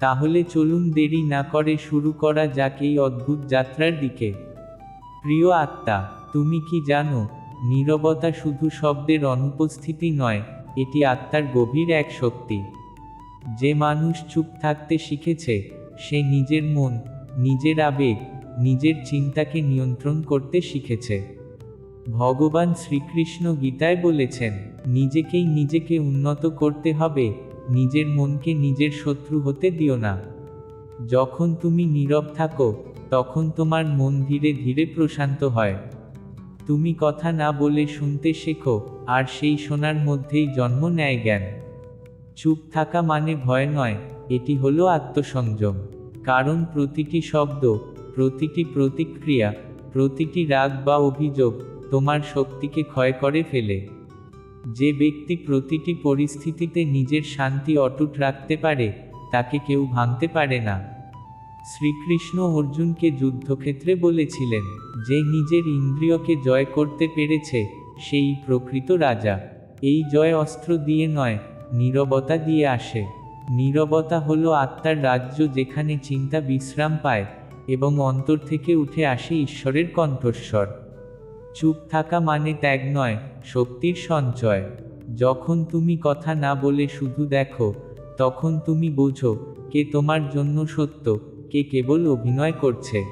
তাহলে চলুন দেরি না করে শুরু করা যাক এই অদ্ভুত যাত্রার দিকে। প্রিয় আত্মা, তুমি কি জানো, নীরবতা শুধু শব্দের অনুপস্থিতি নয়, এটি আত্মার গভীর এক শক্তি। যে মানুষ চুপ থাকতে শিখেছে, সে নিজের মন, নিজের আবেগ, নিজের চিন্তাকে নিয়ন্ত্রণ করতে শিখেছে। ভগবান শ্রীকৃষ্ণ গীতায় বলেছেন, নিজেকেই নিজেকে উন্নত করতে হবে নিজের মনকে নিজের শত্রু হতে দিও না। যখন তুমি নীরব থাকো, তখন তোমার মন ধীরে ধীরে প্রশান্ত হয়। তুমি কথা না বলে শুনতে শেখো, আর সেই শোনার মধ্যেই জন্ম নেয় জ্ঞান। চুপ থাকা মানে ভয় নয়, এটি হলো আত্মসংযম। কারণ প্রতিটি শব্দ, প্রতিটি প্রতিক্রিয়া, প্রতিটি রাগ বা অভিযোগ তোমার শক্তিকে ক্ষয় করে ফেলে। যে ব্যক্তি প্রতিটি পরিস্থিতিতে নিজের শান্তি অটুট রাখতে পারে, তাকে কেউ ভাঙতে পারে না। শ্রীকৃষ্ণ অর্জুনকে যুদ্ধক্ষেত্রে বলেছিলেন, যে নিজের ইন্দ্রিয়কে জয় করতে পেরেছে, সেই প্রকৃত রাজা। এই জয় অস্ত্র দিয়ে নয়, নীরবতা দিয়ে আসে। নীরবতা হলো আত্মার রাজ্য যেখানে চিন্তা বিশ্রাম পায় এবং অন্তর থেকে উঠে আসে ঈশ্বরের কণ্ঠস্বর। চুপ থাকা মানে ত্যাগ নয়, শক্তির সঞ্চয়। যখন তুমি কথা না বলে শুধু দেখো, তখন তুমি বোঝো, কে তোমার জন্য সত্য, কে কেবল অভিনয় করছে।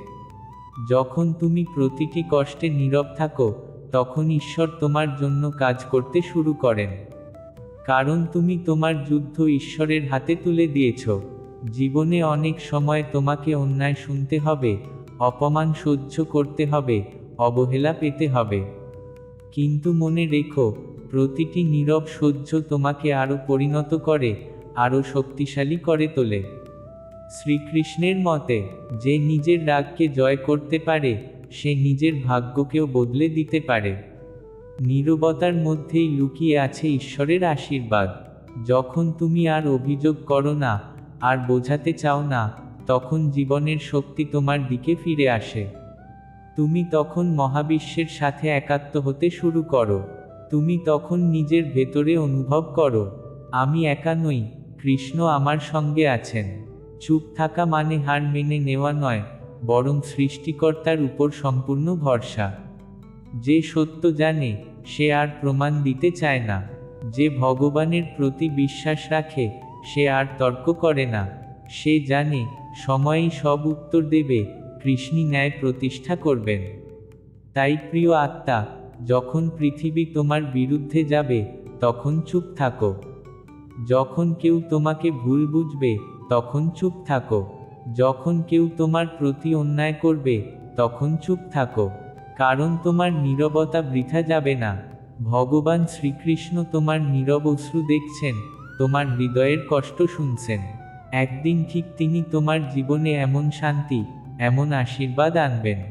যখন তুমি প্রতিটি কষ্টে নীরব থাকো, তখন ঈশ্বর তোমার জন্য কাজ করতে শুরু করেন। কারণ তুমি তোমার যুদ্ধ ঈশ্বরের হাতে তুলে দিয়েছ। জীবনে অনেক সময় তোমাকে অন্যায় শুনতে হবে, অপমান সহ্য করতে হবে অবহেলা পেতে হবে। কিন্তু মনে রেখো, প্রতিটি নীরব সহ্য তোমাকে আরও পরিণত করে, আরও শক্তিশালী করে তোলে। শ্রীকৃষ্ণের মতে, যে নিজের রাগকে জয় করতে পারে, সে নিজের ভাগ্যকেও বদলে দিতে পারে। নীরবতার মধ্যেই লুকিয়ে আছে ঈশ্বরের আশীর্বাদ। যখন তুমি আর অভিযোগ করো না, আর বোঝাতে চাও না, তখন জীবনের শক্তি তোমার দিকে ফিরে আসে। তুমি তখন মহাবিশ্বের সাথে একাত্ম হতে শুরু করো। তুমি তখন নিজের ভেতরে অনুভব করো। আমি একা নই, কৃষ্ণ আমার সঙ্গে আছেন। চুপ থাকা মানে হার মেনে নেওয়া নয়, বরং সৃষ্টিকর্তার উপর সম্পূর্ণ ভরসা। যে সত্য জানে, সে আর প্রমাণ দিতে চায় না। যে ভগবানের প্রতি বিশ্বাস রাখে, সে আর তর্ক করে না। সে জানে, সময়ই সব উত্তর দেবে কৃষ্ণী ন্যায় প্রতিষ্ঠা করবেন। তাই প্রিয় আত্মা, যখন পৃথিবী তোমার বিরুদ্ধে যাবে, তখন চুপ থাকো। যখন কেউ তোমাকে ভুল বুঝবে, তখন চুপ থাকো। যখন কেউ তোমার প্রতি অন্যায় করবে, তখন চুপ থাকো। কারণ তোমার নীরবতা বৃথা যাবে না। ভগবান শ্রীকৃষ্ণ তোমার নীরব অশ্রু দেখছেন, তোমার হৃদয়ের কষ্ট শুনছেন। একদিন ঠিক তিনি তোমার জীবনে এমন শান্তি এমন আশীর্বাদ আনবেন,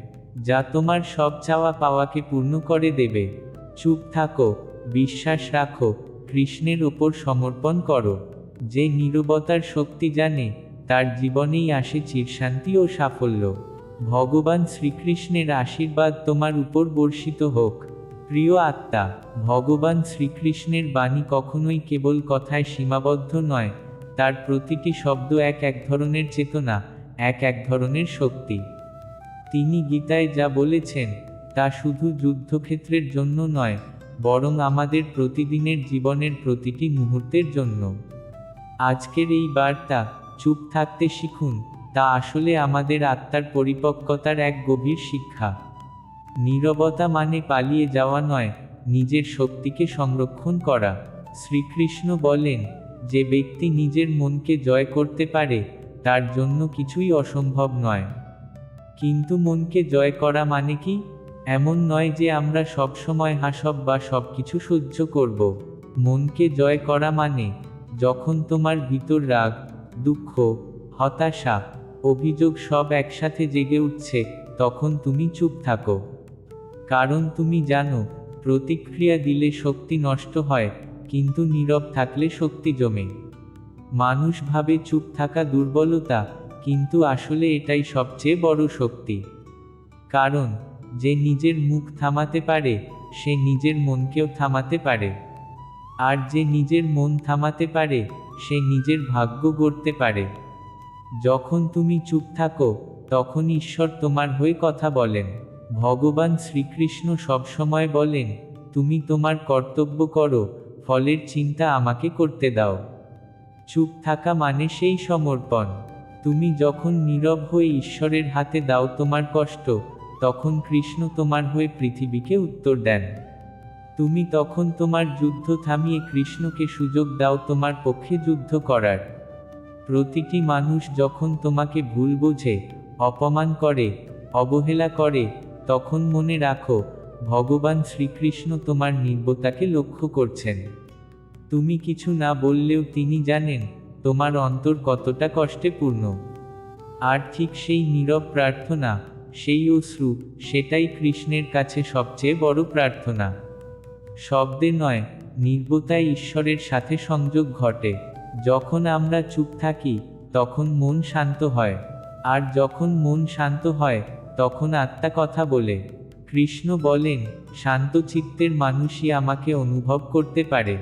যা তোমার সব চাওয়া পাওয়াকে পূর্ণ করে দেবে। চুপ থাকো, বিশ্বাস রাখো, কৃষ্ণের ওপর সমর্পণ করো। যে নীরবতার শক্তি জানে, তার জীবনেই আসে চিরশান্তি ও সাফল্য। ভগবান শ্রীকৃষ্ণের আশীর্বাদ তোমার উপর বর্ষিত হোক। প্রিয় আত্মা, ভগবান শ্রীকৃষ্ণের বাণী কখনোই কেবল কথায় সীমাবদ্ধ নয়, তার প্রতিটি শব্দ এক এক ধরনের চেতনা এক এক ধরনের শক্তি। তিনি গীতায় যা বলেছেন, তা শুধু যুদ্ধক্ষেত্রের জন্য নয়, বরং আমাদের প্রতিদিনের জীবনের প্রতিটি মুহূর্তের জন্য। আজকের এই বার্তা, চুপ থাকতে শিখুন, তা আসলে আমাদের আত্মার পরিপক্কতার এক গভীর শিক্ষা। নীরবতা মানে পালিয়ে যাওয়া নয়, নিজের শক্তিকে সংরক্ষণ করা। শ্রীকৃষ্ণ বলেন, যে ব্যক্তি নিজের মনকে জয় করতে পারে তার জন্য কিছুই অসম্ভব নয়। কিন্তু মনকে জয় করা মানে কি? এমন নয় যে আমরা সবসময় হাসব বা সব কিছু সহ্য করব। মনকে জয় করা মানে যখন তোমার ভিতর রাগ, দুঃখ, হতাশা, অভিযোগ সব একসাথে জেগে উঠছে, তখন তুমি চুপ থাকো। কারণ তুমি জানো, প্রতিক্রিয়া দিলে শক্তি নষ্ট হয়, কিন্তু নীরব থাকলে শক্তি জমে। মানুষ ভাবে চুপ থাকা দুর্বলতা, কিন্তু আসলে এটাই সবচেয়ে বড় শক্তি। কারণ, যে নিজের মুখ থামাতে পারে, সে নিজের মনকেও থামাতে পারে। আর যে নিজের মন থামাতে পারে, সে নিজের ভাগ্য গড়তে পারে। যখন তুমি চুপ থাকো, তখন ঈশ্বর তোমার হয়ে কথা বলেন। ভগবান শ্রীকৃষ্ণ সবসময় বলেন, তুমি তোমার কর্তব্য করো, ফলের চিন্তা আমাকে করতে দাও। চুপ থাকা মানে সেই সমর্পণ। তুমি যখন নীরব হয়ে ঈশ্বরের হাতে দাও তোমার কষ্ট, তখন কৃষ্ণ তোমার হয়ে পৃথিবীকে উত্তর দেন। তুমি তখন তোমার যুদ্ধ থামিয়ে কৃষ্ণকে সুযোগ দাও তোমার পক্ষে যুদ্ধ করার। প্রতিটি মানুষ যখন তোমাকে ভুল বোঝে, অপমান করে, অবহেলা করে, তখন মনে রাখো, ভগবান শ্রীকৃষ্ণ তোমার নির্বতাকে লক্ষ্য করছেন। তুমি কিছু না বললেও তিনি জানেন, তোমার অন্তর কতটা কষ্টে পূর্ণ। আর ঠিক সেই নীরব প্রার্থনা, সেই অশ্রু, সেটাই কৃষ্ণের কাছে সবচেয়ে বড় প্রার্থনা। শব্দে নয়, নির্বতায় ঈশ্বরের সাথে সংযোগ ঘটে। যখন আমরা চুপ থাকি, তখন মন শান্ত হয়। আর যখন মন শান্ত হয়, তখন আত্মা কথা বলে। কৃষ্ণ বলেন, শান্ত চিত্তের মানুষই আমাকে অনুভব করতে পারে।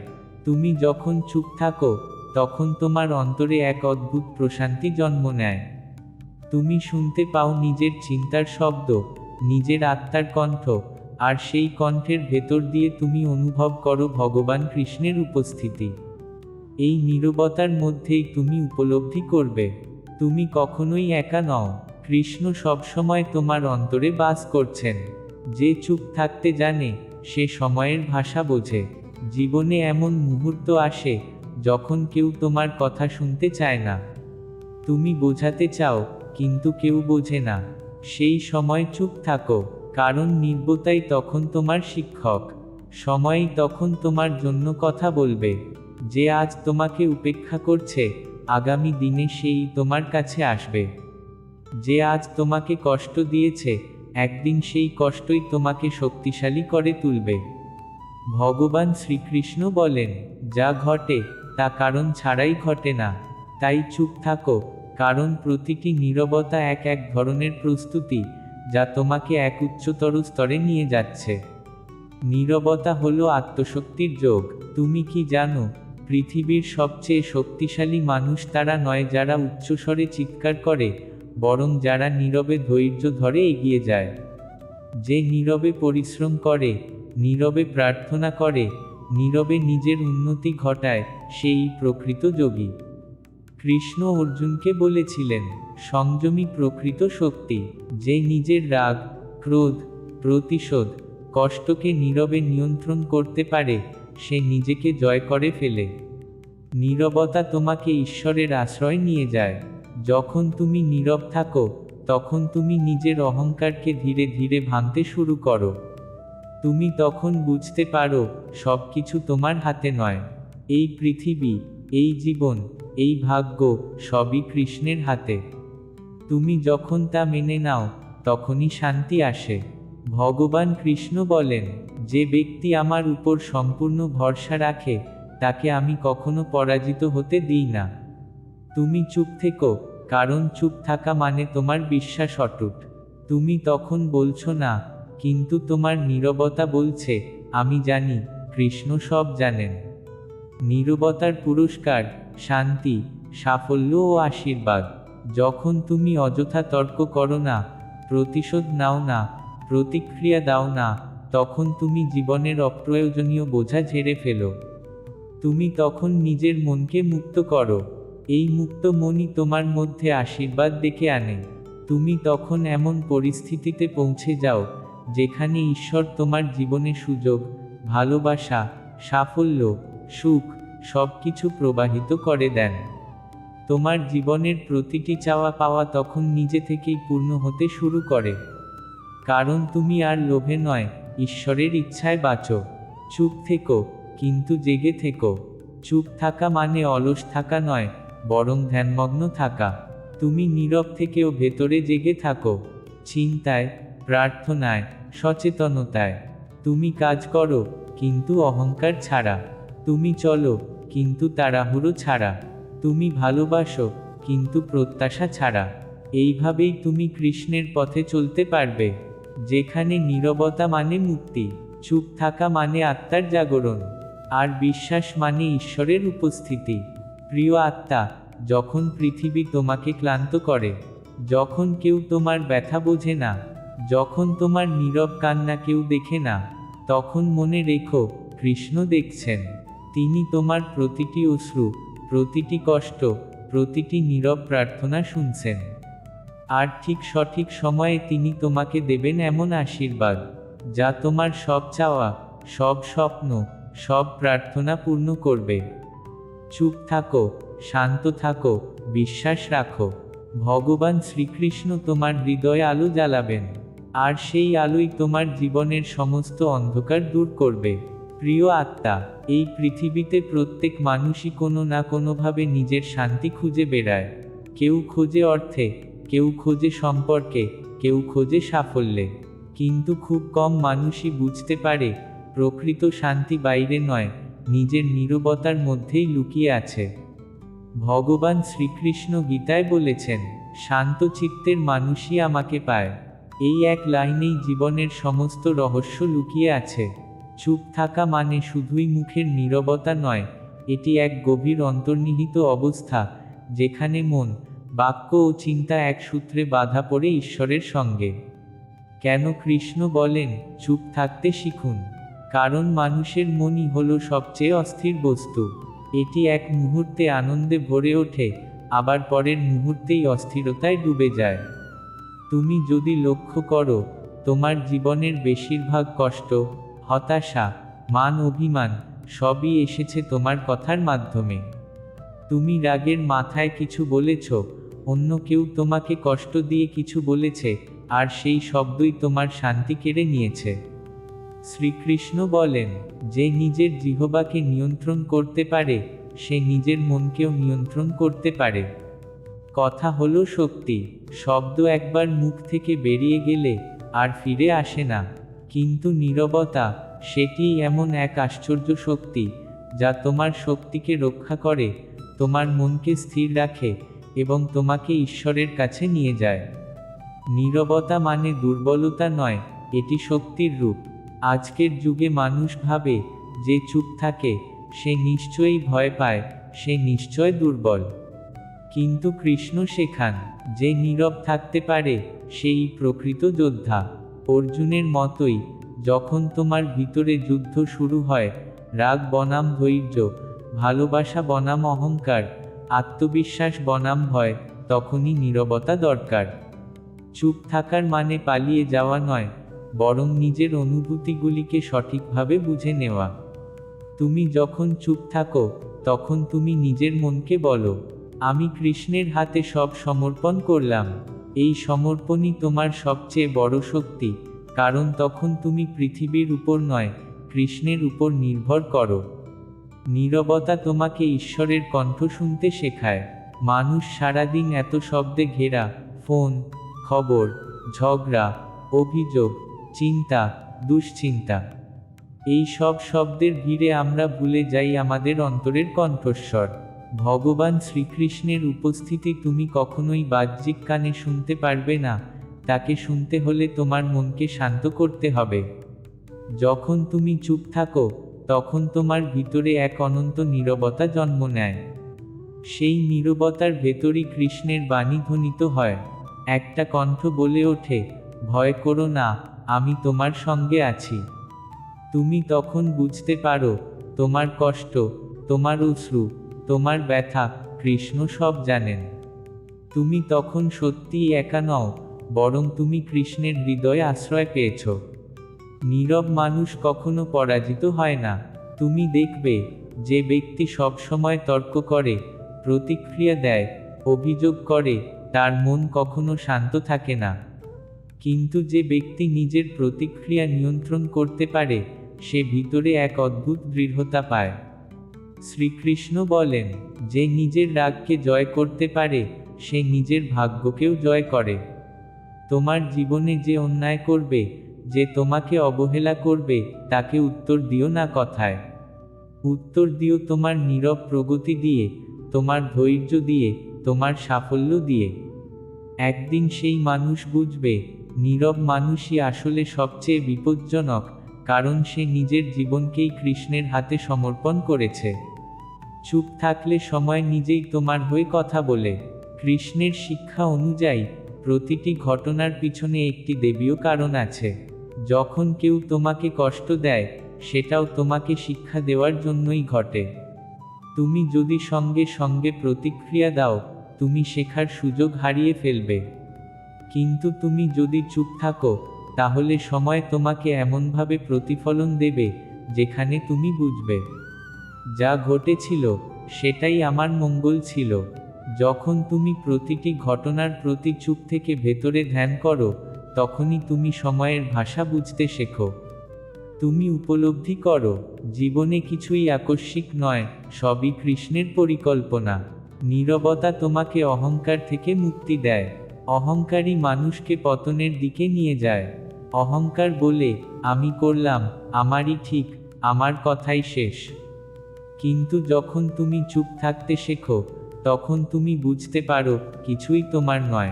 তুমি যখন চুপ থাকো, তখন তোমার অন্তরে এক অদ্ভুত প্রশান্তি জন্ম নেয়। তুমি শুনতে পাও নিজের চিন্তার শব্দ, নিজের আত্মার কণ্ঠ, আর সেই কণ্ঠের ভেতর দিয়ে তুমি অনুভব করো ভগবান কৃষ্ণের উপস্থিতি। এই নীরবতার মধ্যেই তুমি উপলব্ধি করবে, তুমি কখনোই একা নও, কৃষ্ণ সবসময় তোমার অন্তরে বাস করছেন। যে চুপ থাকতে জানে, সে সময়ের ভাষা বোঝে। জীবনে এমন মুহূর্ত আসে যখন কেউ তোমার কথা শুনতে চায় না। তুমি বোঝাতে চাও, কিন্তু কেউ বোঝে না। সেই সময় চুপ থাকো, কারণ নির্বতাই তখন তোমার শিক্ষক। সময়ই তখন তোমার জন্য কথা বলবে। যে আজ তোমাকে উপেক্ষা করছে, আগামী দিনে সেই তোমার কাছে আসবে। যে আজ তোমাকে কষ্ট দিয়েছে, একদিন সেই কষ্টই তোমাকে শক্তিশালী করে তুলবে। ভগবান শ্রীকৃষ্ণ বলেন, যা ঘটে, তা কারণ ছাড়াই ঘটে না। তাই চুপ থাকো, কারণ প্রতিটি নীরবতা এক এক ধরনের প্রস্তুতি, যা তোমাকে এক উচ্চতর স্তরে নিয়ে যাচ্ছে। নীরবতা হলো আত্মশক্তির যোগ। তুমি কি জানো, পৃথিবীর সবচেয়ে শক্তিশালী মানুষ তারা নয় যারা উচ্চস্বরে চিৎকার করে, বরং যারা নীরবে ধৈর্য ধরে এগিয়ে যায়। যে নীরবে পরিশ্রম করে নীরবে প্রার্থনা করে, নীরবে নিজের উন্নতি ঘটায় সেই প্রকৃত যোগী। কৃষ্ণ অর্জুনকে বলেছিলেন, সংযমী প্রকৃত শক্তি, যে নিজের রাগ, ক্রোধ, প্রতিশোধ, কষ্টকে নীরবে নিয়ন্ত্রণ করতে পারে, সে নিজেকে জয় করে ফেলে। নীরবতা তোমাকে ঈশ্বরের আশ্রয় নিয়ে যায়। যখন তুমি নীরব থাকো, তখন তুমি নিজের অহংকারকে ধীরে ধীরে ভাঙতে শুরু করো। তুমি তখন বুঝতে পারো সব কিছু তোমার হাতে নয়। এই পৃথিবী, এই জীবন, এই ভাগ্য, সবই কৃষ্ণের হাতে। তুমি যখন তা মেনে নাও, তখনই শান্তি আসে। ভগবান কৃষ্ণ বলেন, যে ব্যক্তি আমার উপর সম্পূর্ণ ভরসা রাখে, তাকে আমি কখনো পরাজিত হতে দিই না। তুমি চুপ থেকো, কারণ চুপ থাকা মানে তোমার বিশ্বাস অটুট। তুমি তখন বলছো না কিন্তু তোমার নীরবতা বলছে, আমি জানি, কৃষ্ণ সব জানেন। নীরবতার পুরস্কার, শান্তি, সাফল্য ও আশীর্বাদ। যখন তুমি অযথা তর্ক করো না, প্রতিশোধ নাও না, প্রতিক্রিয়া দাও না, তখন তুমি জীবনের অপ্রয়োজনীয় বোঝা ঝেড়ে ফেলো। তুমি তখন নিজের মনকে মুক্ত করো। এই মুক্ত মনই তোমার মধ্যে আশীর্বাদ ডেকে আনে। তুমি তখন এমন পরিস্থিতিতে পৌঁছে যাও যেখানে ঈশ্বর তোমার জীবনে সুযোগ, ভালোবাসা, সাফল্য, সুখ সব কিছু প্রবাহিত করে দেন। তোমার জীবনের প্রতিটি চাওয়া পাওয়া তখন নিজে থেকেই পূর্ণ হতে শুরু করে। কারণ তুমি আর লোভে নয়, ঈশ্বরের ইচ্ছায় বাঁচো। চুপ থেকো, কিন্তু জেগে থেকো। চুপ থাকা মানে অলস থাকা নয়, বরং ধ্যানমগ্ন থাকা। তুমি নীরব থেকেও ভেতরে জেগে থাকো। চিন্তায়, প্রার্থনায় সচেতনতায়। তুমি কাজ করো, কিন্তু অহংকার ছাড়া। তুমি চলো, কিন্তু তাড়াহুড়ো ছাড়া। তুমি ভালোবাসো, কিন্তু প্রত্যাশা ছাড়া। এইভাবেই তুমি কৃষ্ণের পথে চলতে পারবে। যেখানে নীরবতা মানে মুক্তি, চুপ থাকা মানে আত্মার জাগরণ। আর বিশ্বাস মানে ঈশ্বরের উপস্থিতি। প্রিয় আত্মা, যখন পৃথিবী তোমাকে ক্লান্ত করে, যখন কেউ তোমার ব্যথা বোঝে না যখন তোমার নীরব কান্না কেউ দেখে না, তখন মনে রেখো, কৃষ্ণ দেখছেন। তিনি তোমার প্রতিটি অশ্রু, প্রতিটি কষ্ট, প্রতিটি নীরব প্রার্থনা শুনছেন। আর ঠিক সঠিক সময়ে তিনি তোমাকে দেবেন এমন আশীর্বাদ, যা তোমার সব চাওয়া, সব স্বপ্ন, সব প্রার্থনা পূর্ণ করবে। চুপ থাকো, শান্ত থাকো, বিশ্বাস রাখো। ভগবান শ্রীকৃষ্ণ তোমার হৃদয়ে আলো জ্বালাবেন। আর সেই আলোই তোমার জীবনের সমস্ত অন্ধকার দূর করবে। প্রিয় আত্মা, এই পৃথিবীতে প্রত্যেক মানুষই কোনো না কোনোভাবে নিজের শান্তি খুঁজে বেড়ায়। কেউ খোঁজে অর্থে, কেউ খোঁজে সম্পর্কে, কেউ খোঁজে সাফল্যে। কিন্তু খুব কম মানুষই বুঝতে পারে, প্রকৃত শান্তি বাইরে নয়, নিজের নীরবতার মধ্যেই লুকিয়ে আছে। ভগবান শ্রীকৃষ্ণ গীতায় বলেছেন, শান্ত চিত্তের মানুষই আমাকে পায়। এই এক লাইনেই জীবনের সমস্ত রহস্য লুকিয়ে আছে। চুপ থাকা মানে শুধুই মুখের নীরবতা নয়, এটি এক গভীর অন্তর্নিহিত অবস্থা, যেখানে মন, বাক্য ও চিন্তা এক সূত্রে বাধা পড়ে ঈশ্বরের সঙ্গে। কেন কৃষ্ণ বলেন, চুপ থাকতে শিখুন কারণ মানুষের মনই হলো সবচেয়ে অস্থির বস্তু। এটি এক মুহূর্তে আনন্দে ভরে ওঠে, আবার পরের মুহূর্তেই অস্থিরতায় ডুবে যায়। তুমি যদি লক্ষ্য করো, তোমার জীবনের বেশিরভাগ কষ্ট, হতাশা, মান অভিমান, সবই এসেছে তোমার কথার মাধ্যমে। তুমি রাগের মাথায় কিছু বলেছ, অন্য কেউ তোমাকে কষ্ট দিয়ে কিছু বলেছে, আর সেই শব্দই তোমার শান্তি কেড়ে নিয়েছে। শ্রীকৃষ্ণ বলেন, যে নিজের জিহবাকে নিয়ন্ত্রণ করতে পারে, সে নিজের মনকেও নিয়ন্ত্রণ করতে পারে। কথা হলো শক্তি শব্দ একবার মুখ থেকে বেরিয়ে গেলে আর ফিরে আসে না। কিন্তু নীরবতা, সেটিই এমন এক আশ্চর্য শক্তি, যা তোমার শক্তিকে রক্ষা করে, তোমার মনকে স্থির রাখে এবং তোমাকে ঈশ্বরের কাছে নিয়ে যায়। নীরবতা মানে দুর্বলতা নয়, এটি শক্তির রূপ। আজকের যুগে মানুষ ভাবে, যে চুপ থাকে, সে নিশ্চয়ই ভয় পায়, সে নিশ্চয় দুর্বল। কিন্তু কৃষ্ণ শেখান যে নীরব থাকতে পারে, সেই প্রকৃত যোদ্ধা। অর্জুনের মতোই, যখন তোমার ভিতরে যুদ্ধ শুরু হয়, রাগ বনাম ধৈর্য, ভালোবাসা বনাম অহংকার, আত্মবিশ্বাস বনাম ভয়, তখনই নীরবতা দরকার। চুপ থাকার মানে পালিয়ে যাওয়া নয়, বরং নিজের অনুভূতিগুলিকে সঠিকভাবে বুঝে নেওয়া। তুমি যখন চুপ থাকো, তখন তুমি নিজের মনকে বলো আমি কৃষ্ণের হাতে সব সমর্পণ করলাম। এই সমর্পণই তোমার সবচেয়ে বড় শক্তি, কারণ তখন তুমি পৃথিবীর উপর নয়, কৃষ্ণের উপর নির্ভর করো। নীরবতা তোমাকে ঈশ্বরের কণ্ঠ শুনতে শেখায়। মানুষ সারাদিন এত শব্দে ঘেরা, ফোন, খবর, ঝগড়া, অভিযোগ, চিন্তা, দুশ্চিন্তা। এই সব শব্দের ভিড়ে আমরা ভুলে যাই আমাদের অন্তরের কণ্ঠস্বর। ভগবান শ্রীকৃষ্ণের উপস্থিতি তুমি কখনোই বাহ্যিক কানে শুনতে পারবে না, তাকে শুনতে হলে তোমার মনকে শান্ত করতে হবে। যখন তুমি চুপ থাকো, তখন তোমার ভিতরে এক অনন্ত নীরবতা জন্ম নেয়। সেই নীরবতার ভেতরই কৃষ্ণের বাণী ধ্বনিত হয়। একটা কণ্ঠ বলে ওঠে, ভয় করো না, আমি তোমার সঙ্গে আছি। তুমি তখন বুঝতে পারো, তোমার কষ্ট, তোমার অশ্রু তোমার ব্যথা কৃষ্ণ সব জানেন। তুমি তখন সত্যিই একা নও, বরং তুমি কৃষ্ণের হৃদয়ে আশ্রয় পেয়েছ। নীরব মানুষ কখনো পরাজিত হয় না। তুমি দেখবে যে ব্যক্তি সবসময় তর্ক করে, প্রতিক্রিয়া দেয়, অভিযোগ করে, তার মন কখনো শান্ত থাকে না। কিন্তু যে ব্যক্তি নিজের প্রতিক্রিয়া নিয়ন্ত্রণ করতে পারে, সে ভিতরে এক অদ্ভুত দৃঢ়তা পায়। শ্রীকৃষ্ণ বলেন, যে নিজের রাগকে জয় করতে পারে, সে নিজের ভাগ্যকেও জয় করে। তোমার জীবনে যে অন্যায় করবে, যে তোমাকে অবহেলা করবে, তাকে উত্তর দিও না কথায়। উত্তর দিও তোমার নীরব প্রগতি দিয়ে, তোমার ধৈর্য দিয়ে, তোমার সাফল্য দিয়ে। একদিন সেই মানুষ বুঝবে, নীরব মানুষই আসলে সবচেয়ে বিপজ্জনক। কারণ সে নিজের জীবনকেই কৃষ্ণের হাতে সমর্পণ করেছে। চুপ থাকলে সময় নিজেই তোমার হয়ে কথা বলে। কৃষ্ণের শিক্ষা অনুযায়ী, প্রতিটি ঘটনার পিছনে একটি দেবীয় কারণ আছে। যখন কেউ তোমাকে কষ্ট দেয়, সেটাও তোমাকে শিক্ষা দেওয়ার জন্যই ঘটে। তুমি যদি সঙ্গে সঙ্গে প্রতিক্রিয়া দাও, তুমি শেখার সুযোগ হারিয়ে ফেলবে। কিন্তু তুমি যদি চুপ থাকো তাহলে সময় তোমাকে এমনভাবে প্রতিফলন দেবে, যেখানে তুমি বুঝবে। যা ঘটেছিল, সেটাই আমার মঙ্গল ছিল। যখন তুমি প্রতিটি ঘটনার প্রতি চুপ থেকে ভেতরে ধ্যান করো, তখনই তুমি সময়ের ভাষা বুঝতে শেখো। তুমি উপলব্ধি করো, জীবনে কিছুই আকস্মিক নয়, সবই কৃষ্ণের পরিকল্পনা। নীরবতা তোমাকে অহংকার থেকে মুক্তি দেয়। অহংকারী মানুষকে পতনের দিকে নিয়ে যায়। অহংকার বলে আমি করলাম, আমারই ঠিক, আমার কথাই শেষ। কিন্তু যখন তুমি চুপ থাকতে শেখো, তখন তুমি বুঝতে পারো কিছুই তোমার নয়।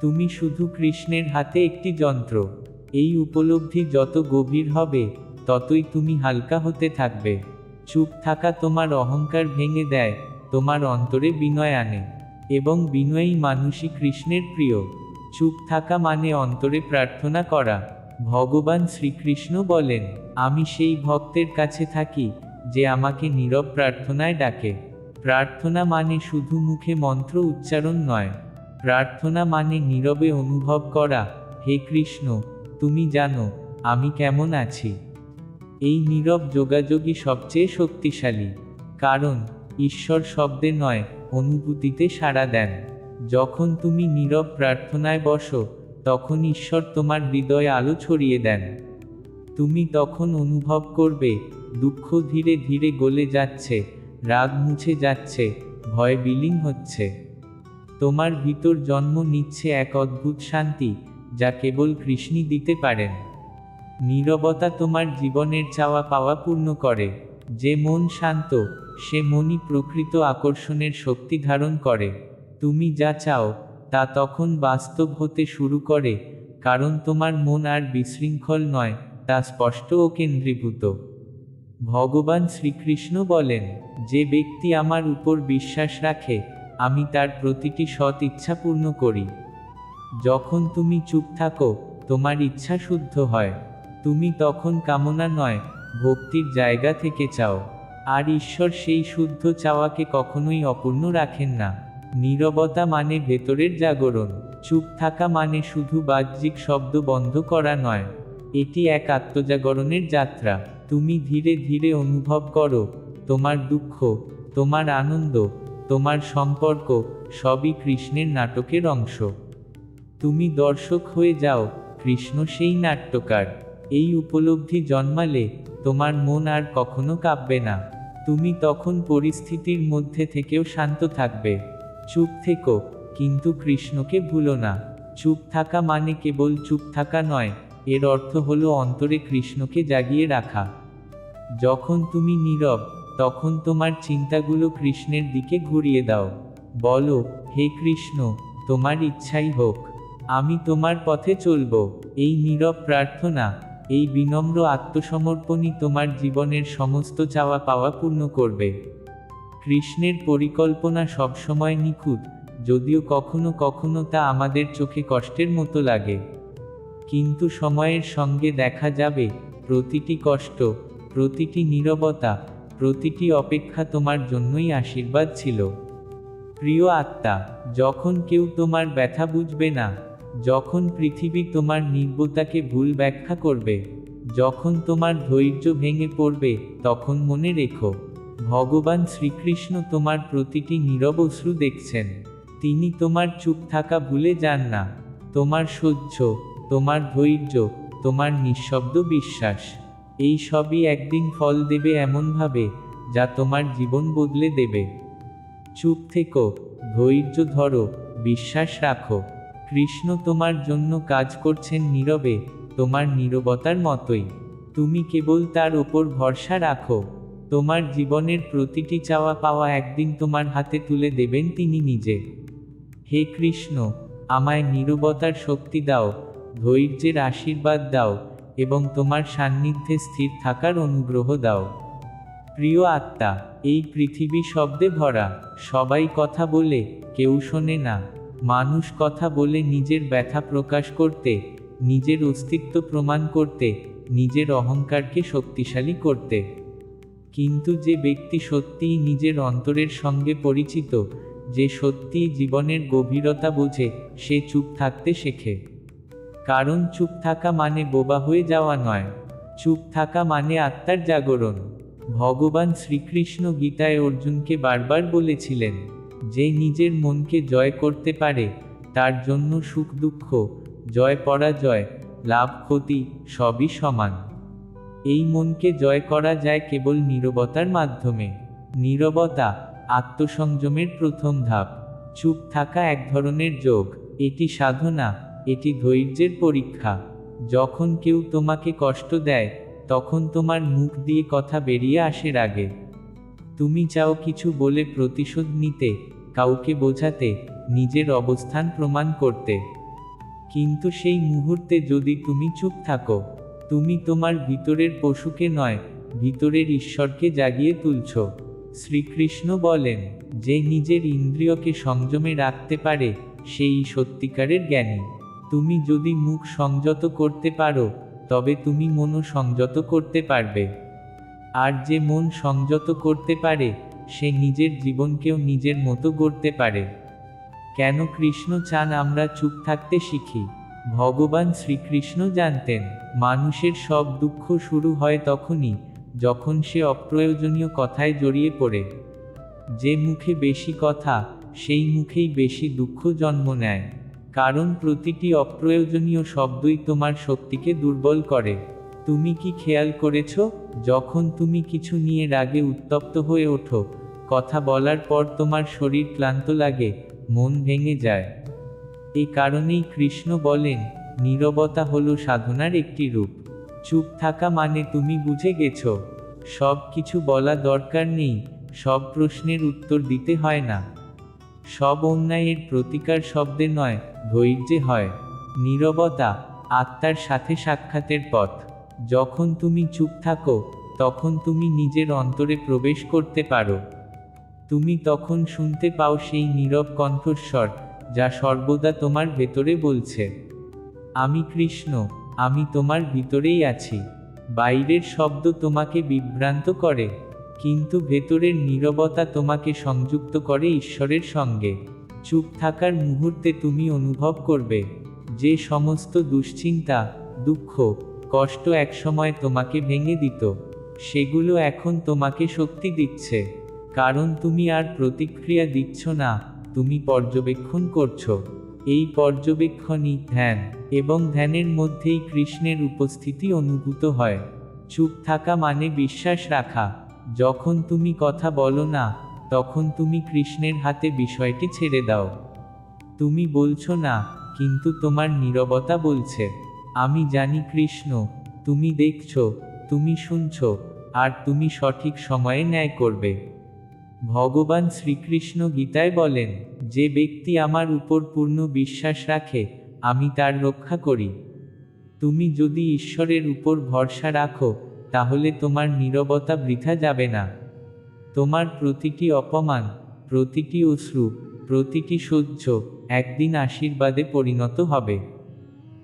তুমি শুধু কৃষ্ণের হাতে একটি যন্ত্র। এই উপলব্ধি যত গভীর হবে, ততই তুমি হালকা হতে থাকবে। চুপ থাকা তোমার অহংকার ভেঙে দেয়, তোমার অন্তরে বিনয় আনে। এবং বিনয়ী মানুষই কৃষ্ণের প্রিয়। চুপ থাকা মানে অন্তরে প্রার্থনা করা। ভগবান শ্রীকৃষ্ণ বলেন, আমি সেই ভক্তের কাছে থাকি, যে আমাকে নীরব প্রার্থনায় ডাকে। প্রার্থনা মানে শুধু মুখে মন্ত্র উচ্চারণ নয়। প্রার্থনা মানে নীরবে অনুভব করা, হে কৃষ্ণ, তুমি জানো, আমি কেমন আছি? এই নীরব যোগাযোগই সবচেয়ে শক্তিশালী। কারণ, ঈশ্বর শব্দে নয়, অনুভূতিতে সাড়া দেন। যখন তুমি নীরব প্রার্থনায় বসো, তখন ঈশ্বর তোমার হৃদয়ে আলো ছড়িয়ে দেন। তুমি তখন অনুভব করবে, দুঃখ ধীরে ধীরে গলে যাচ্ছে, রাগ মুছে যাচ্ছে, ভয় বিলীন হচ্ছে। তোমার ভিতর জন্ম নিচ্ছে এক অদ্ভুত শান্তি, যা কেবল কৃষ্ণই দিতে পারেন। নীরবতা তোমার জীবনের চাওয়া পাওয়া পূর্ণ করে। যে মন শান্ত, সে মনই প্রকৃত আকর্ষণের শক্তি ধারণ করে। তুমি যা চাও, তা তখন বাস্তব হতে শুরু করে, কারণ তোমার মন আর বিশৃঙ্খল নয়, তা স্পষ্ট ও কেন্দ্রীভূত। ভগবান শ্রীকৃষ্ণ বলেন, যে ব্যক্তি আমার উপর বিশ্বাস রাখে, আমি তার প্রতিটি সৎ ইচ্ছা পূর্ণ করি। যখন তুমি চুপ থাকো, তোমার ইচ্ছা শুদ্ধ হয়। তুমি তখন কামনা নয়, ভক্তির জায়গা থেকে চাও। আর ঈশ্বর সেই শুদ্ধ চাওয়াকে কখনোই অপূর্ণ রাখেন না। নীরবতা মানে ভেতরের জাগরণ, চুপ থাকা মানে শুধু বাহ্যিক শব্দ বন্ধ করা নয়। এটি এক আত্মজাগরণের যাত্রা। তুমি ধীরে ধীরে অনুভব করো, তোমার দুঃখ, তোমার আনন্দ, তোমার সম্পর্ক, সবই কৃষ্ণের নাটকের অংশ। তুমি দর্শক হয়ে যাও, কৃষ্ণ সেই নাট্যকার। এই উপলব্ধি জন্মালে তোমার মন আর কখনো কাঁপবে না। তুমি তখন পরিস্থিতির মধ্যে থেকেও শান্ত থাকবে। চুপ থেকো, কিন্তু কৃষ্ণকে ভুলো না। চুপ থাকা মানে কেবল চুপ থাকা নয়, এর অর্থ হলো অন্তরে কৃষ্ণকে জাগিয়ে রাখা। যখন তুমি নীরব, তখন তোমার চিন্তাগুলো কৃষ্ণের দিকে ঘুরিয়ে দাও। বলো, হে কৃষ্ণ, তোমার ইচ্ছাই হোক। আমি তোমার পথে চলব, এই নীরব প্রার্থনা, এই বিনম্র আত্মসমর্পণই তোমার জীবনের সমস্ত চাওয়া পাওয়া পূর্ণ করবে। কৃষ্ণের পরিকল্পনা সবসময় নিখুঁত, যদিও কখনো কখনো তা আমাদের চোখে কষ্টের মতো লাগে। কিন্তু সময়ের সঙ্গে দেখা যাবে, প্রতিটি কষ্ট, প্রতিটি নীরবতা, প্রতিটি অপেক্ষা তোমার জন্যই আশীর্বাদ ছিল। প্রিয় আত্মা, যখন কেউ তোমার ব্যথা বুঝবে না, যখন পৃথিবী তোমার নির্বতাকে ভুল ব্যাখ্যা করবে, যখন তোমার ধৈর্য ভেঙে পড়বে, তখন মনে রেখো। ভগবান শ্রীকৃষ্ণ তোমার প্রতিটি নীরব অশ্রু দেখছেন। তিনি তোমার চুপ থাকা ভুলে যান না। তোমার সহ্য, তোমার ধৈর্য, তোমার নিঃশব্দ বিশ্বাস, এই সবই একদিন ফল দেবে এমনভাবে, যা তোমার জীবন বদলে দেবে। চুপ থেকো, ধৈর্য ধরো, বিশ্বাস রাখো। কৃষ্ণ তোমার জন্য কাজ করছেন নীরবে, তোমার নীরবতার মতোই। তুমি কেবল তার ওপর ভরসা রাখো। তোমার জীবনের প্রতিটি চাওয়া পাওয়া একদিন তোমার হাতে তুলে দেবেন তিনি নিজে। হে কৃষ্ণ, আমায় নীরবতার শক্তি দাও, ধৈর্যের আশীর্বাদ দাও, এবং তোমার সান্নিধ্যে স্থির থাকার অনুগ্রহ দাও। প্রিয় আত্মা, এই পৃথিবী শব্দে ভরা, সবাই কথা বলে, কেউ শোনে না। মানুষ কথা বলে নিজের ব্যথা প্রকাশ করতে, নিজের অস্তিত্ব প্রমাণ করতে, নিজের অহংকারকে শক্তিশালী করতে। কিন্তু যে ব্যক্তি সত্যিই নিজের অন্তরের সঙ্গে পরিচিত, যে সত্যিই জীবনের গভীরতা বোঝে, সে চুপ থাকতে শেখে। কারণ চুপ থাকা মানে বোবা হয়ে যাওয়া নয়। চুপ থাকা মানে আত্মার জাগরণ। ভগবান শ্রীকৃষ্ণ গীতায় অর্জুনকে বারবার বলেছিলেন, যে নিজের মনকে জয় করতে পারে, তার জন্য সুখ দুঃখ, জয় পরাজয়, লাভ ক্ষতি সবই সমান। এই মনকে জয় করা যায় কেবল নীরবতার মাধ্যমে। নীরবতা, আত্মসংযমের প্রথম ধাপ। চুপ থাকা এক ধরনের যোগ। এটি সাধনা, এটি ধৈর্যের পরীক্ষা। যখন কেউ তোমাকে কষ্ট দেয়, তখন তোমার মুখ দিয়ে কথা বেরিয়ে আসে আগে তুমি চাও কিছু বলে প্রতিশোধ নিতে, কাউকে বোঝাতে, নিজের অবস্থান প্রমাণ করতে। কিন্তু সেই মুহূর্তে যদি তুমি চুপ থাকো তুমি তোমার ভিতরের পশুকে নয়, ভিতরের ঈশ্বরকে জাগিয়ে তুলছ। শ্রীকৃষ্ণ বলেন, যে নিজের ইন্দ্রিয়কে সংযমে রাখতে পারে, সেই সত্যিকারের জ্ঞানী। তুমি যদি মুখ সংযত করতে পারো, তবে তুমি মনও সংযত করতে পারবে। আর যে মন সংযত করতে পারে, সে নিজের জীবনকেও নিজের মতো গড়তে পারে। কেন কৃষ্ণ চান আমরা চুপ থাকতে শিখি? ভগবান শ্রীকৃষ্ণ জানতেন, মানুষের সব দুঃখ শুরু হয় তখনই, যখন সে অপ্রয়োজনীয় কথায় জড়িয়ে পড়ে। যে মুখে বেশি কথা, সেই মুখেই বেশি দুঃখ জন্ম নেয়। কারণ প্রতিটি অপ্রয়োজনীয় শব্দই তোমার শক্তিকে দুর্বল করে। তুমি কি খেয়াল করেছ, যখন তুমি কিছু নিয়ে রাগে উত্তপ্ত হয়ে ওঠো, কথা বলার পর তোমার শরীর ক্লান্ত লাগে, মন ভেঙে যায়। এ কারণেই কৃষ্ণ বলেন, নীরবতা হলো সাধনার একটি রূপ। চুপ থাকা মানে তুমি বুঝে গেছো। সব কিছু বলা দরকার নেই, সব প্রশ্নের উত্তর দিতে হয় না। সব অন্যায়ের প্রতিকার শব্দে নয়, ধৈর্যে হয়। নীরবতা, আত্মার সাথে সাক্ষাতের পথ। যখন তুমি চুপ থাকো, তখন তুমি নিজের অন্তরে প্রবেশ করতে পারো। তুমি তখন শুনতে পাও সেই নীরব কণ্ঠস্বর। যা সর্বদা তোমার ভেতরে বলছে। আমি কৃষ্ণ, আমি তোমার ভিতরেই আছি। বাইরের শব্দ তোমাকে বিভ্রান্ত করে, কিন্তু ভেতরের নীরবতা তোমাকে সংযুক্ত করে ঈশ্বরের সঙ্গে। চুপ থাকার মুহূর্তে তুমি অনুভব করবে যে সমস্ত দুশ্চিন্তা, দুঃখ, কষ্ট একসময় তোমাকে ভেঙে দিত। সেগুলো এখন তোমাকে শক্তি দিচ্ছে, কারণ তুমি আর প্রতিক্রিয়া দিচ্ছ না। তুমি পর্যবেক্ষণ করছ। এই পর্যবেক্ষণই ধ্যান এবং ধ্যানের মধ্যেই কৃষ্ণের উপস্থিতি অনুভূত হয়। চুপ থাকা মানে বিশ্বাস রাখা। যখন তুমি কথা বলো না, তখন তুমি কৃষ্ণের হাতে বিষয়টি ছেড়ে দাও। তুমি বলছো না, কিন্তু তোমার নীরবতা বলছে। আমি জানি কৃষ্ণ, তুমি দেখছ, তুমি শুনছো, আর তুমি সঠিক সময়ে ন্যায় করবে। ভগবান শ্রীকৃষ্ণ গীতায় বলেন, যে ব্যক্তি আমার উপর পূর্ণ বিশ্বাস রাখে, আমি তার রক্ষা করি। তুমি যদি ঈশ্বরের উপর ভরসা রাখো, তাহলে তোমার নীরবতা বৃথা যাবে না। তোমার প্রতিটি অপমান, প্রতিটি অশ্রু, প্রতিটি সহ্য একদিন আশীর্বাদে পরিণত হবে।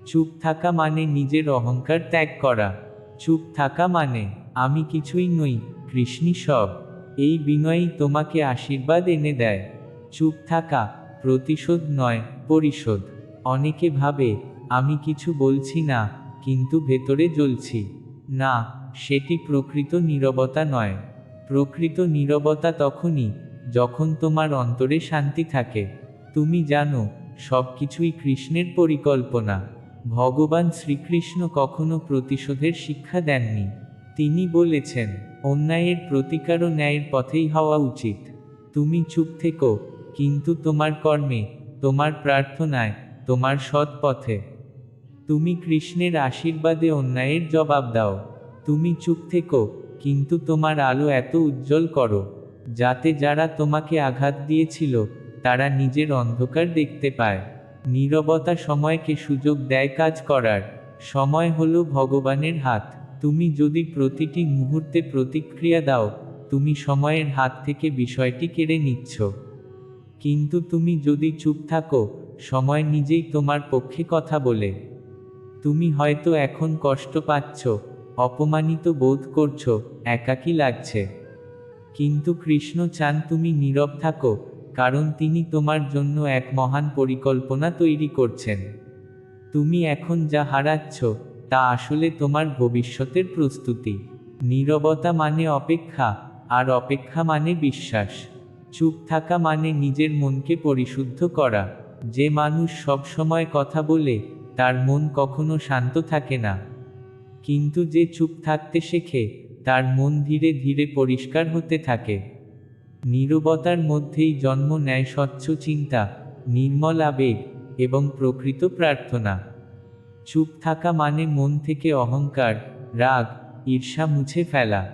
চুপ থাকা মানে নিজের অহংকার ত্যাগ করা। চুপ থাকা মানে আমি কিছুই নই, কৃষ্ণই সব। এই বিনয়ই তোমাকে আশীর্বাদ এনে দেয়। চুপ থাকা, প্রতিশোধ নয়, পরিশোধ। অনেকে ভাবে, আমি কিছু বলছি না, কিন্তু ভেতরে জ্বলছি। না, সেটি প্রকৃত নীরবতা নয়। প্রকৃত নীরবতা তখনই, যখন তোমার অন্তরে শান্তি থাকে। তুমি জানো সব কিছুই কৃষ্ণের পরিকল্পনা। ভগবান শ্রীকৃষ্ণ কখনো প্রতিশোধের শিক্ষা দেননি। তিনি বলেছেন, অন্যায়ের প্রতিকারও ন্যায়ের পথেই হওয়া উচিত। তুমি চুপ থেকো, কিন্তু তোমার কর্মে, তোমার প্রার্থনায়, তোমার সৎ পথে তুমি কৃষ্ণের আশীর্বাদে অন্যায়ের জবাব দাও। তুমি চুপ থেকো, কিন্তু তোমার আলো এত উজ্জ্বল করো, যাতে যারা তোমাকে আঘাত দিয়েছিল, তারা নিজের অন্ধকার দেখতে পায়। নীরবতা সময়কে সুযোগ দেয় কাজ করার। সময় হলো ভগবানের হাত। তুমি যদি প্রতিটি মুহূর্তে প্রতিক্রিয়া দাও, তুমি সময়ের হাত থেকে বিষয়টি কেড়ে নিচ্ছ। কিন্তু তুমি যদি চুপ থাকো, সময় নিজেই তোমার পক্ষে কথা বলে। তুমি হয়তো এখন কষ্ট পাচ্ছ, অপমানিত বোধ করছ, একাকী লাগছে। কিন্তু কৃষ্ণ চান তুমি নীরব থাকো, কারণ তিনি তোমার জন্য এক মহান পরিকল্পনা তৈরি করছেন। তুমি এখন যা হারাচ্ছ তা আসলে তোমার ভবিষ্যতের প্রস্তুতি। নীরবতা মানে অপেক্ষা, আর অপেক্ষা মানে বিশ্বাস। চুপ থাকা মানে নিজের মনকে পরিশুদ্ধ করা। যে মানুষ সবসময় কথা বলে, তার মন কখনো শান্ত থাকে না। কিন্তু যে চুপ থাকতে শেখে, তার মন ধীরে ধীরে পরিষ্কার হতে থাকে। নীরবতার মধ্যেই জন্ম নেয় স্বচ্ছ চিন্তা, নির্মল আবেগ, এবং প্রকৃত প্রার্থনা। চুপ থাকা মানে মন থেকে অহংকার, রাগ, ঈর্ষা মুছে ফেলা।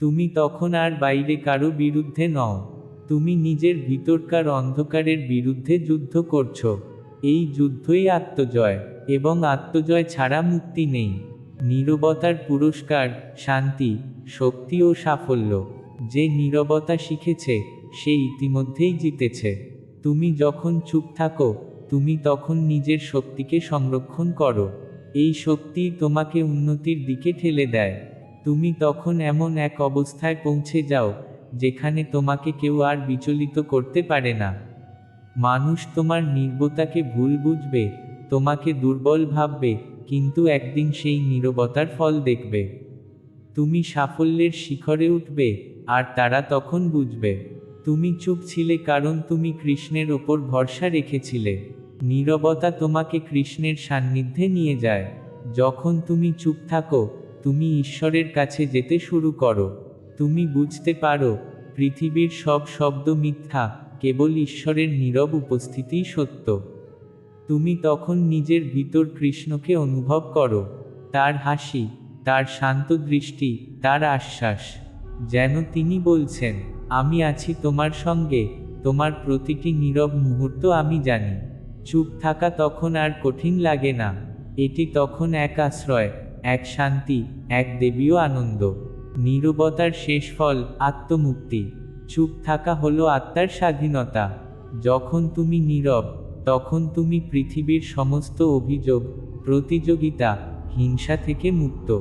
তুমি তখন আর বাইরে কারও বিরুদ্ধে নও। তুমি নিজের ভিতরকার অন্ধকারের বিরুদ্ধে যুদ্ধ করছ। এই যুদ্ধই আত্মজয় এবং আত্মজয় ছাড়া মুক্তি নেই। নীরবতার পুরস্কার, শান্তি, শক্তি ও সাফল্য, যে নীরবতা শিখেছে, সে ইতিমধ্যেই জিতেছে। তুমি যখন চুপ থাকো তুমি তখন নিজের শক্তিকে সংরক্ষণ করো। এই শক্তি তোমাকে উন্নতির দিকে ঠেলে দেয়। তুমি তখন এমন এক অবস্থায় পৌঁছে যাও, যেখানে তোমাকে কেউ আর বিচলিত করতে পারে না। মানুষ তোমার নির্বতাকে ভুল বুঝবে, তোমাকে দুর্বল ভাববে, কিন্তু একদিন সেই নীরবতার ফল দেখবে। তুমি সাফল্যের শিখরে উঠবে, আর তারা তখন বুঝবে। তুমি চুপ ছিলে কারণ তুমি কৃষ্ণের ওপর ভরসা রেখেছিলে। নীরবতা তোমাকে কৃষ্ণের সান্নিধ্যে নিয়ে যায়। যখন তুমি চুপ থাকো, তুমি ঈশ্বরের কাছে যেতে শুরু করো। তুমি বুঝতে পারো, পৃথিবীর সব শব্দ মিথ্যা, কেবল ঈশ্বরের নীরব উপস্থিতিই সত্য। তুমি তখন নিজের ভিতর কৃষ্ণকে অনুভব করো। তার হাসি, তার শান্ত দৃষ্টি, তার আশ্বাস, যেন তিনি বলছেন, আমি আছি তোমার সঙ্গে, তোমার প্রতিটি নীরব মুহূর্ত আমি জানি। চুপ থাকা তখন আর কঠিন লাগে না। এটি তখন এক আশ্রয়, এক শান্তি, এক দেবীয় আনন্দ। নীরবতার শেষ ফল আত্মমুক্তি। চুপ থাকা হলো আত্মার স্বাধীনতা। যখন তুমি নীরব, তখন তুমি পৃথিবীর সমস্ত অভিযোগ, প্রতিযোগিতা, হিংসা থেকে মুক্ত।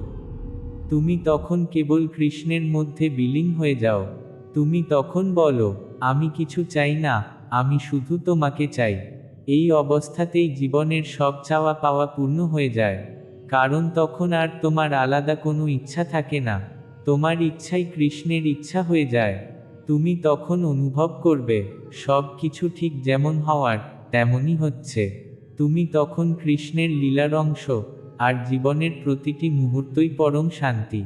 তুমি তখন কেবল কৃষ্ণের মধ্যে বিলীন হয়ে যাও। তুমি তখন বলো, আমি কিছু চাই না, আমি শুধু তোমাকে চাই। এই অবস্থাতেই জীবনের সব চাওয়া পাওয়া পূর্ণ হয়ে যায়। কারণ তখন আর তোমার আলাদা কোনো ইচ্ছা থাকে না। তোমার ইচ্ছাই কৃষ্ণের ইচ্ছা হয়ে যায়। তুমি তখন অনুভব করবে, সব কিছু ঠিক যেমন হওয়ার, তেমনই হচ্ছে। তুমি তখন কৃষ্ণের লীলার অংশ, আর জীবনের প্রতিটি মুহূর্তই পরম শান্তি।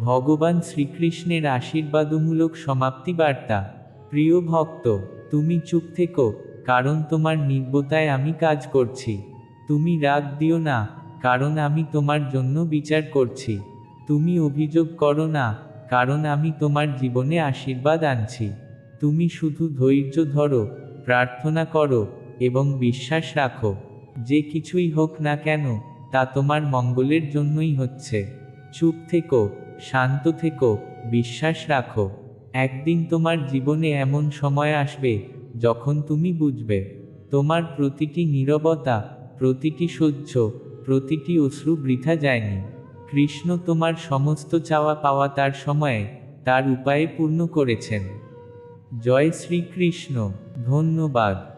ভগবান শ্রীকৃষ্ণের আশীর্বাদমূলক সমাপ্তি বার্তা। প্রিয় ভক্ত, তুমি চুপ থেকো। কারণ তোমার নির্বতায় আমি কাজ করছি। তুমি রাগ দিও না, কারণ আমি তোমার জন্য বিচার করছি। তুমি অভিযোগ করো না, কারণ আমি তোমার জীবনে আশীর্বাদ আনছি। তুমি শুধু ধৈর্য ধরো, প্রার্থনা করো এবং বিশ্বাস রাখো। যে কিছুই হোক না কেন, তা তোমার মঙ্গলের জন্যই হচ্ছে। চুপ থেকো, শান্ত থেকো, বিশ্বাস রাখো। একদিন তোমার জীবনে এমন সময় আসবে যখন তুমি বুঝবে, তোমার প্রতিটি নীরবতা, প্রতিটি সহ্য, প্রতিটি অশ্রু বৃথা যায়নি। কৃষ্ণ তোমার সমস্ত চাওয়া পাওয়া তার সময়ে তার উপায়ে পূর্ণ করেছেন। জয় শ্রীকৃষ্ণ। ধন্যবাদ।